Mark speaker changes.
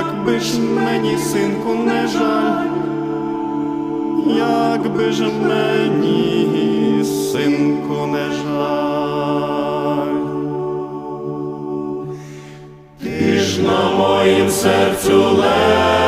Speaker 1: якби ж мені, синку, не жаль, якби ж мені, синку, не жаль. Ти ж на моїм серцю лежиш,